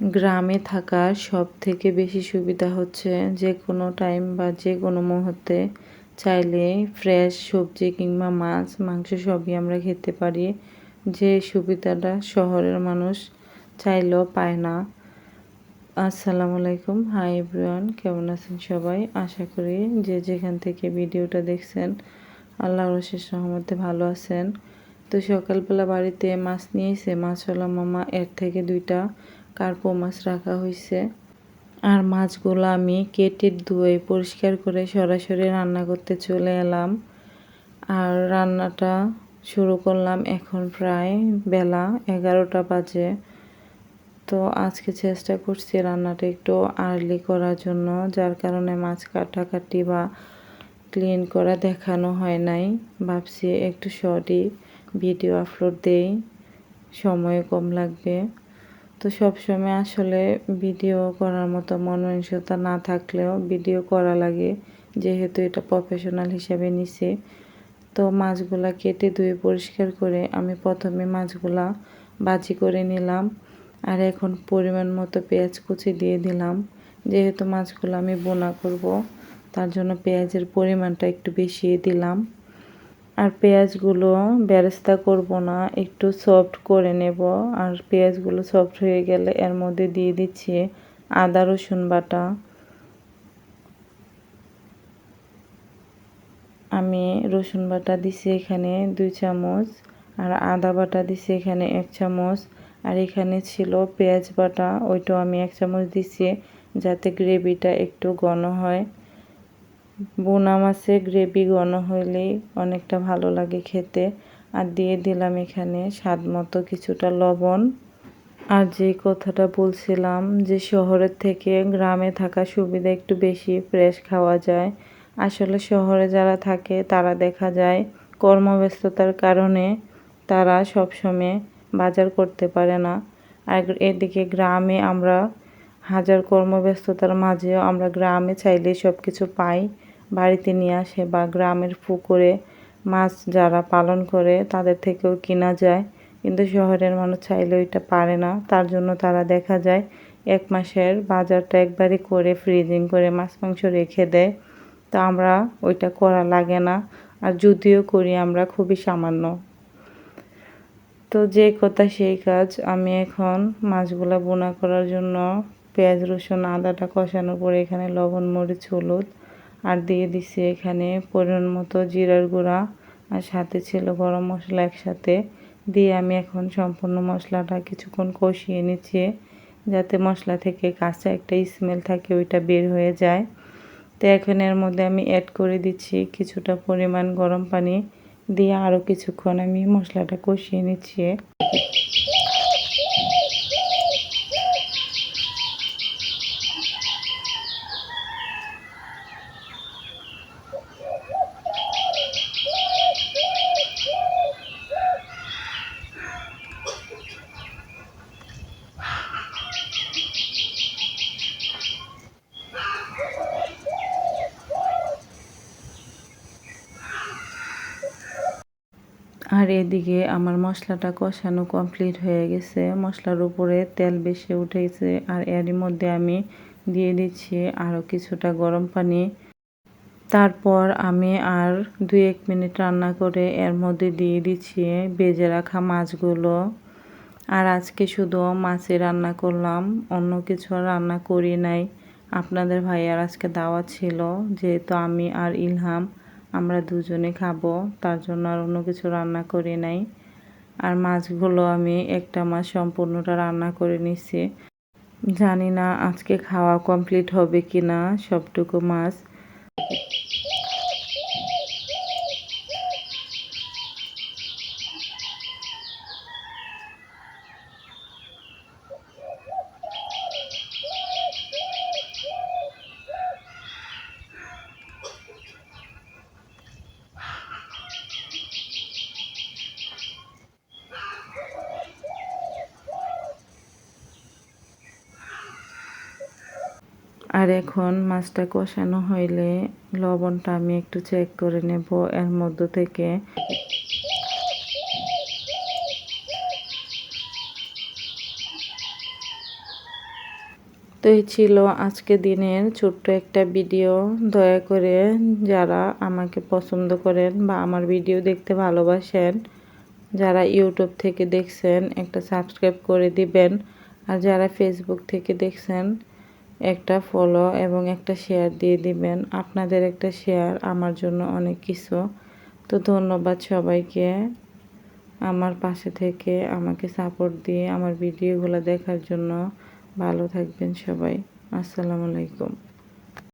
গ্রামে থাকার সব থেকে বেশি সুবিধা হচ্ছে যে কোনো টাইম বা যে কোনো মুহূর্তে চাইলে ফ্রেশ সবজি কিংবা মাছ, মাংস সবই আমরা খেতে পারি। যে সুবিধাটা শহরের মানুষ চাইলেও পায় না। আসসালামু আলাইকুম। হাই এভরিওয়ান কেমন আছেন সবাই? আশা করি যে যেখান থেকে ভিডিওটা দেখছেন আল্লাহ অশেষ রহমতে ভালো আছেন। তো সকালবেলা বাড়িতে মাছ নিয়েছে মাছওয়ালা মামা এর থেকে দুইটা কার্পো মাছ রাখা হয়েছে আর মাছগুলো আমি কেটে ধুয়ে পরিষ্কার করে সরাসরি রান্না করতে চলে এলাম। আর রান্নাটা শুরু করলাম এখন প্রায় বেলা এগারোটা বাজে। তো আজকে চেষ্টা করছি রান্নাটা একটু আর্লি করার জন্য, যার কারণে মাছ কাটাকাটি বা ক্লিন করা দেখানো হয় নাই। ভাবছি একটু শর্টই ভিডিও আপলোড দেই সময় কম লাগবে। তো সবসময় আসলে ভিডিও করার মতো মনোনিংসতা না থাকলেও ভিডিও করা লাগে, যেহেতু এটা প্রফেশনাল হিসাবে নিছে। তো মাছগুলা কেটে ধুয়ে পরিষ্কার করে আমি প্রথমে মাছগুলা বাজি করে নিলাম, আর এখন পরিমাণ মতো পেঁয়াজ কুচি দিয়ে দিলাম। যেহেতু মাছগুলো আমি বোনা করব, তার জন্য পেঁয়াজের পরিমাণটা একটু বেশি দিলাম। আর পেঁয়াজগুলো বেরেস্তা করব না, একটু সফট করে নেব। আর পেঁয়াজগুলো সফট হয়ে গেলে এর মধ্যে দিয়ে দিচ্ছি আদা, রসুন বাটা। আমি রসুন বাটা দিছি এখানে দুই চামচ আর আদা বাটা দিছি এখানে এক চামচ। আর এখানে ছিল পেঁয়াজ বাটা, ওইটাও আমি এক চামচ দিছি যাতে গ্রেভিটা একটু ঘন হয়। বোনা মাছের গ্রেভি ঘন হইলেই অনেকটা ভালো লাগে খেতে। আর দিয়ে দিলাম এখানে স্বাদ মতো কিছুটা লবণ। আর যে কথাটা বলছিলাম যে শহরের থেকে গ্রামে থাকা সুবিধা একটু বেশি ফ্রেশ খাওয়া যায়। আসলে শহরে যারা থাকে তারা দেখা যায় কর্মব্যস্ততার কারণে তারা সবসময় বাজার করতে পারে না। আর এদিকে গ্রামে আমরা হাজার কর্মব্যস্ততার মাঝেও আমরা গ্রামে চাইলে সব কিছু পাই। বাড়িতে নিয়ে আসে বা গ্রামের পুকুরে মাছ যারা পালন করে তাদের থেকেও কিনা যায়। কিন্তু শহরের মানুষ চাইলে ওইটা পারে না। তার জন্য তারা দেখা যায় এক মাসের বাজারটা একবারই করে ফ্রিজিং করে মাছ, মাংস রেখে দেয়। তো আমরা ওইটা করা লাগে না। আর যদিও করি, আমরা খুবই সামান্য। তো যে কথা সেই কাজ। আমি এখন মাছগুলা বোনা করার জন্য পেঁয়াজ, রসুন, আদাটা কষানোর পরে এখানে লবণ, মরিচ, হলুদ আর দিয়ে দিছি এখানে পরিমাণ মতো জিরার গুঁড়া আর সাথে ছিল গরম মশলা একসাথে। দিয়ে আমি এখন সম্পূর্ণ মশলাটা কিছুক্ষণ কষিয়ে নিচ্ছি, যাতে মশলা থেকে কাঁচা একটা স্মেল থাকে, ওইটা বের হয়ে যায়। তো এখন এর মধ্যে আমি অ্যাড করে দিচ্ছি কিছুটা পরিমাণ গরম পানি। দিয়ে আরও কিছুক্ষণ আমি মশলাটা কষিয়ে নিচ্ছি। আর এদিকে আমার মশলাটা কষানো কমপ্লিট হয়ে গেছে। মশলার উপরে তেল বেশি উঠেছে আর এরই মধ্যে আমি দিয়ে দিচ্ছি আরও কিছুটা গরম পানি। তারপর আমি আর দুই এক মিনিট রান্না করে এর মধ্যে দিয়ে দিচ্ছি বেজে রাখা মাছগুলো। আর আজকে শুধু মাছে রান্না করলাম, অন্য কিছু রান্না করি নাই। আপনাদের ভাইয়ার আজকে দাওয়া ছিল, যেহেতু আমি আর ইলহাম আমরা দুজনে খাব, তার জন্য আর অন্য কিছু রান্না করি নাই। আর মাছগুলো আমি একটা মাছ সম্পূর্ণটা রান্না করে নিছি। জানি না আজকে খাওয়া কমপ্লিট হবে কি না সবটুকু মাছ। আর এখন মাছটা কষানো হইলে লবণটা আমি একটু চেক করে নেব এর মধ্য থেকে। তো এই ছিল আজকে দিনের ছোট্ট একটা ভিডিও। দয়া করে যারা আমাকে পছন্দ করেন বা আমার ভিডিও দেখতে ভালোবাসেন, যারা ইউটিউব থেকে দেখছেন, একটা সাবস্ক্রাইব করে দিবেন। আর যারা ফেসবুক থেকে দেখছেন একটা ফলো এবং একটা শেয়ার দিয়ে দিবেন। আপনাদের একটা শেয়ার আমার জন্য অনেক কিছু। তো ধন্যবাদ সবাইকে আমার পাশে থেকে, আমাকে সাপোর্ট দিয়ে আমার ভিডিওগুলো দেখার জন্য। ভালো থাকবেন সবাই। আসসালামু আলাইকুম।